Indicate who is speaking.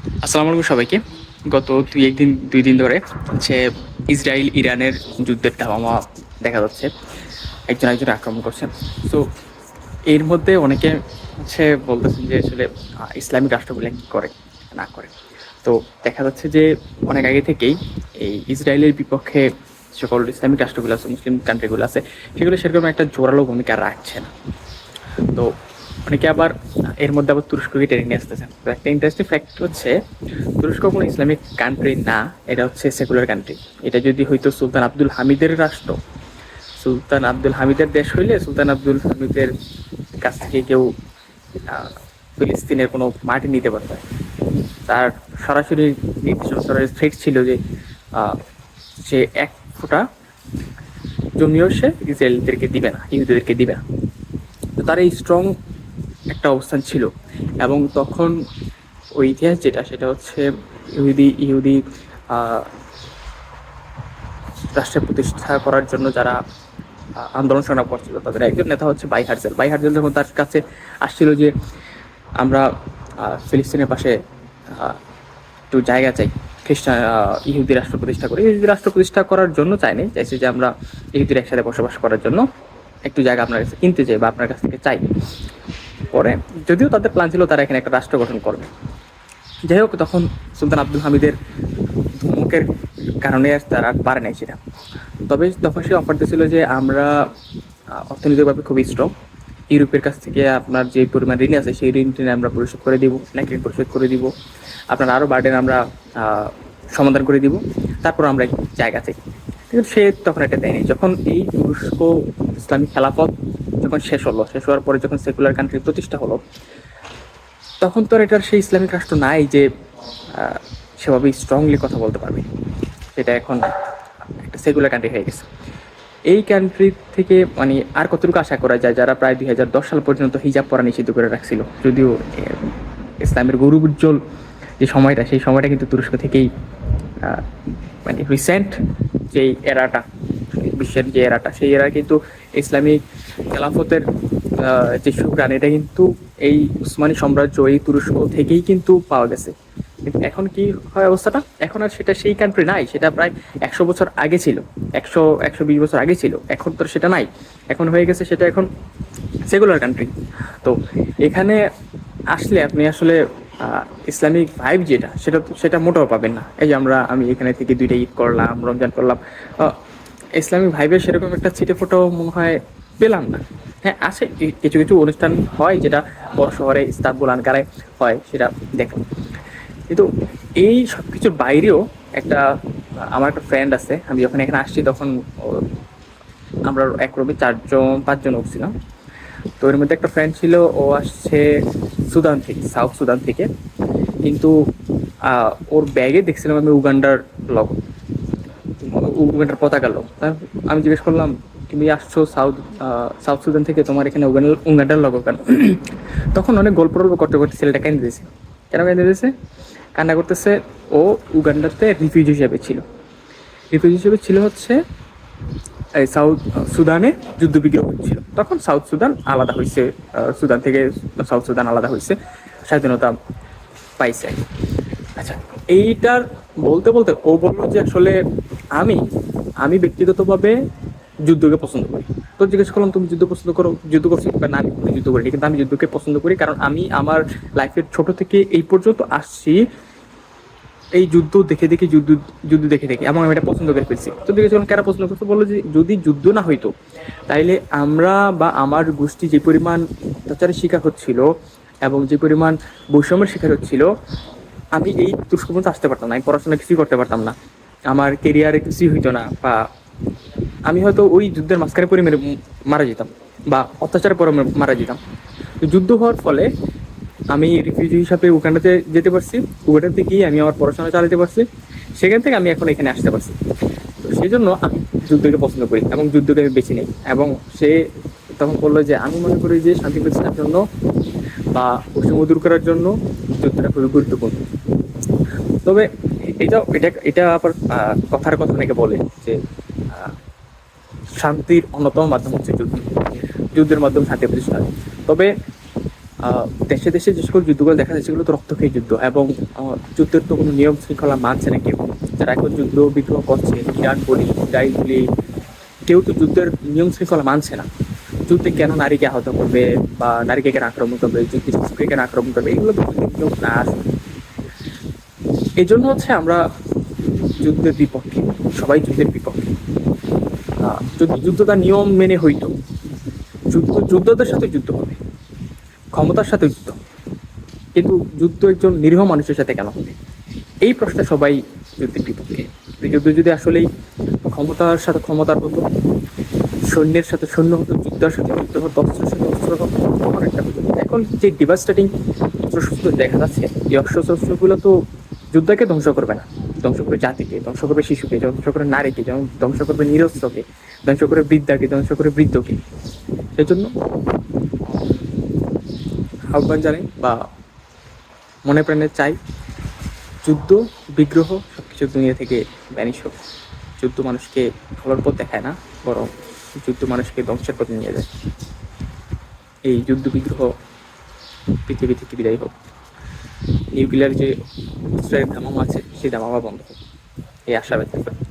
Speaker 1: আসসালামু আলাইকুম সবাইকে। গত দুই একদিন, দুই দিন ধরে হচ্ছে ইসরায়েল, ইরানের যুদ্ধের দামামা দেখা যাচ্ছে। একজন একজন আক্রমণ করছে তো এর মধ্যে অনেকে হচ্ছে বলতেছেন যে আসলে ইসলামিক রাষ্ট্রগুলো কী করে, না করে। তো দেখা যাচ্ছে যে অনেক আগে থেকেই এই ইসরায়েলের বিপক্ষে সকল ইসলামিক রাষ্ট্রগুলো আছে, মুসলিম কান্ট্রিগুলো আছে, সেগুলো সেরকম একটা জোরালো ভূমিকা রাখছে না। তো অনেকে আবার এর মধ্যে আবার তুরস্ককে টেনে নিয়ে আসতেছেন। তো একটা ইন্টারেস্টিং ফ্যাক্ট হচ্ছে, তুরস্ক কোনো ইসলামিক কান্ট্রি না, এটা হচ্ছে সেকুলার কান্ট্রি এটা যদি হয়তো সুলতান আব্দুল হামিদের রাষ্ট্র, সুলতান আব্দুল হামিদের দেশ হইলে সুলতান আব্দুল হামিদের কাছ থেকে কেউ ফিলিস্তিনের কোনো মাটি নিতে পারবে না। তার সরাসরি সরাসরি থ্রেট ছিল যে সে এক ফোঁটা জমিও সে ইসরায়েলদেরকে দিবে না, ইহুদিদেরকে দিবে না। তো তার এই স্ট্রং একটা অবস্থান ছিল। এবং তখন ওই ইতিহাস যেটা, সেটা হচ্ছে ইহুদি ইহুদি রাষ্ট্রের প্রতিষ্ঠা করার জন্য যারা আন্দোলন সংগ্রাম করছিল, তাদের একজন নেতা হচ্ছে বাই হার্জেল। বাই যখন তার কাছে আসছিল যে আমরা ফিলিস্তিনের পাশে একটু জায়গা চাই, খ্রিস্টান ইহুদি রাষ্ট্র প্রতিষ্ঠা করি, ইহুদি রাষ্ট্র প্রতিষ্ঠা করার জন্য চাইনি, চাইছে যে আমরা ইহুদির একসাথে বসবাস করার জন্য একটু জায়গা আপনার কাছে কিনতে চাই বা আপনার কাছ থেকে চাই। পরে, যদিও তাদের প্ল্যান ছিল তারা এখানে একটা রাষ্ট্র গঠন করবে। যাই হোক, তখন সুলতান আব্দুল হামিদের ধমকের কারণে তারা পারে নাই সেটা। তবে তখন সে অফার দিয়েছিল যে আমরা অর্থনৈতিকভাবে খুবই স্ট্রং ইউরোপের কাছ থেকে আপনার যে পরিমাণ ঋণ আছে, সেই ঋণ আমরা পরিশোধ করে দিব নাকি পরিশোধ করে দিব। আপনার আরও বার্ডেন আমরা সমাধান করে দিব। তারপর আমরা জায়গা থেকে। কিন্তু সে তখন এটা দেয়নি। যখন এই তুরস্ক ইসলামিক খেলাফত যখন শেষ হলো, শেষ হওয়ার পরে যখন সেকুলার কান্ট্রি প্রতিষ্ঠা হলো, তখন তো আর এটার সেই ইসলামিক রাষ্ট্র নাই যে সেভাবে স্ট্রংলি কথা বলতে পারবে। সেটা এখন একটা সেকুলার কান্ট্রি হয়ে গেছে। এই কান্ট্রি থেকে মানে আর কতটুকু আশা করা যায়, যারা প্রায় দুই হাজার দশ সাল পর্যন্ত হিজাব পরা নিষিদ্ধ করে রাখছিল, যদিও ইসলামের গৌরব উজ্জ্বল যে সময়টা, সেই সময়টা কিন্তু তুরস্ক থেকেই মানে রিসেন্ট যেই এরাটা বিশ্বের যে এরাটা, সেই এরা কিন্তু ইসলামিক খেলাফতের যে সুগ্রান এটা কিন্তু এই উসমানী সাম্রাজ্য, এই তুরস্ক থেকেই কিন্তু পাওয়া গেছে। এখন কি হয় অবস্থাটা? এখন আর সেটা সেই কান্ট্রি নাই, সেটা প্রায় একশো বছর আগে ছিল। একশো একশো বিশ বছর আগে ছিল, এখন তো সেটা নাই। এখন হয়ে গেছে সেটা এখন সেকুলার কান্ট্রি তো এখানে আসলে আপনি আসলে ইসলামিক ভাইব যেটা, সেটা সেটা মোটেও পাবেন না। এই যে আমরা, আমি এখানে থেকে দুইটা ঈদ করলাম, রমজান করলাম। ইসলামিক ভাইবের সেরকম একটা ছিটে ফোটাও মনে হয় পেলাম না। হ্যাঁ আছে কিছু কিছু অনুষ্ঠান হয় যেটা বড় শহরে ইস্তানবুল আনকারায় হয় সেটা দেখলাম। কিন্তু এই সব কিছুর বাইরেও একটা, আমার একটা ফ্রেন্ড আছে, আমি যখন এখানে আসছি তখন আমরা এক রুমে চারজন, পাঁচজন উঠছিলাম তো এর মধ্যে একটা ফ্রেন্ড ছিল, ও আসছে সুদান থেকে সাউথ সুদান থেকে। কিন্তু ওর ব্যাগে দেখছিলাম আমি উগান্ডার লগ উগান্ডার পতাকা লোক আমি জিজ্ঞেস করলাম, তুমি আসছো সাউথ সাউথ সুদান থেকে, তোমার এখানে উগান্ডার লোক কেন? তখন অনেক গল্প টল্প করতে করতে ছেলেটা কেন দিয়েছে। কেন কেন দিয়েছে? কান্না করতেছে, ও উগান্ডাতে রিফিউজি হিসেবে ছিল। রিফিউজি হিসেবে ছিল হচ্ছে, এই সাউথ সুদানে যুদ্ধ বিগ্রহ হচ্ছিল তখন সাউথ সুদান আলাদা হয়েছে সুদান থেকে সাউথ সুদান আলাদা হয়েছে স্বাধীনতা পাইছে। আচ্ছা এইটার বলতে বলতে ও বলল যে আসলে আমি আমি ব্যক্তিগতভাবে যুদ্ধকে পছন্দ করি। তো জিজ্ঞেস করলাম, তুমি যুদ্ধ পছন্দ করো? যুদ্ধ করছ? না, আমি যুদ্ধ করি কিন্তু আমি যুদ্ধকে পছন্দ করি, কারণ আমি আমার লাইফের ছোট থেকে এই পর্যন্ত আসছি, এই যুদ্ধ দেখে দেখে, যুদ্ধ যুদ্ধ দেখে দেখে, এবং আমি এটা পছন্দ করে ফেলছি তো জিজ্ঞেস করলাম কেন পছন্দ করছ? বলল যে, যদি যুদ্ধ না হইতো, তাইলে আমরা বা আমার গোষ্ঠী যে পরিমাণ অত্যাচারের শিকার হচ্ছিল, এবং যে পরিমাণ বৈষম্যের শিকার হচ্ছিল আমি এই তুষ্ক পর্যন্ত আসতে পারতাম না, আমি পড়াশোনা কিছুই করতে পারতাম না। আমার কেরিয়ারে কিছুই হইতো না বা আমি হয়তো ওই যুদ্ধের মাঝখানে পরে মেরে মারা যেতাম বা অত্যাচারের পরে মারা যেতাম। যুদ্ধ হওয়ার ফলে আমি রিফিউজি হিসাবে উগান্ডাতে যেতে পারছি উগান্ডাতে গিয়ে আমি আমার পড়াশোনা চালাতে পারছি, সেখান থেকে আমি এখন এখানে আসতে পারছি। তো সেই জন্য আমি যুদ্ধকে পছন্দ করি এবং যুদ্ধকে আমি বেছে নিই এবং সে তখন বলল যে, আমি মনে করি যে শান্তি প্রতিষ্ঠার জন্য বা বৈষম্য দূর করার জন্য যুদ্ধটা খুবই গুরুত্বপূর্ণ। তবে এটা এটা এটা আবার কথার কথা অনেকে বলে যে শান্তির অন্যতম মাধ্যম হচ্ছে যুদ্ধ। যুদ্ধের মাধ্যমে শান্তি প্রতিষ্ঠা হয়। তবে দেশে দেশে যে সকল যুদ্ধগুলো দেখা যায়, সেগুলো তো রক্তক্ষয়ী যুদ্ধ এবং যুদ্ধের তো কোনো নিয়ম শৃঙ্খলা মানছে না কেউ। যারা এখন যুদ্ধ বিদ্রোহ করছে, ইরান, বলি, ইসরায়েল বলি কেউ তো যুদ্ধের নিয়ম শৃঙ্খলা মানছে না। যুদ্ধে কেন নারীকে আহত করবে বা নারীকে কেন আক্রমণ করবে শিশুকে কেন আক্রমণ করবে, এগুলো নিয়ম না। আসলে এই জন্য হচ্ছে আমরা যুদ্ধের বিপক্ষে, সবাই যুদ্ধের বিপক্ষে। যদি যুদ্ধটা নিয়ম মেনে হইতো, যুদ্ধ, যুদ্ধদের সাথে যুদ্ধ হবে, ক্ষমতার সাথে যুদ্ধ কিন্তু যুদ্ধ একজন নিরীহ মানুষের সাথে কেন হবে? এই প্রশ্নে সবাই যুদ্ধের বিপক্ষে। যুদ্ধ যদি আসলেই ক্ষমতার সাথে ক্ষমতার হতো সৈন্যের সাথে, সৈন্য হতো, যুদ্ধের সাথে যুদ্ধ হতো অস্ত্রের সাথে অস্ত্র হতো তখন একটা এখন যে ডিভাস্টেটিং অস্ত্রশস্ত্র দেখা যাচ্ছে, এই অস্ত্রশস্ত্রগুলো তো যুদ্ধকে ধ্বংস করবে না। ধ্বংস করবে জাতিকে, ধ্বংস করবে শিশুকে, ধ্বংস করবে নারীকে ধ্বংস করবে নিরস্ত্রকে, ধ্বংস করবে বৃদ্ধাকে, ধ্বংস করবে বৃদ্ধকে। সেই জন্য আহ্বান জানাই বা মনে প্রাণে চাই, যুদ্ধ, বিগ্রহ সব কিছু দুনিয়া থেকে ব্যানিশ হোক। যুদ্ধ মানুষকে ভালোর পথ দেখায় না, বরং যুদ্ধ মানুষকে ধ্বংসের পথে নিয়ে যায়। এই যুদ্ধ বিগ্রহ পৃথিবী থেকে বিদায় হোক। নিউক্লিয়ার যে ইসরায়েল ধামামা আছে, সেই ধামামা বন্ধ হোক। এই আশা ব্যক্ত করি।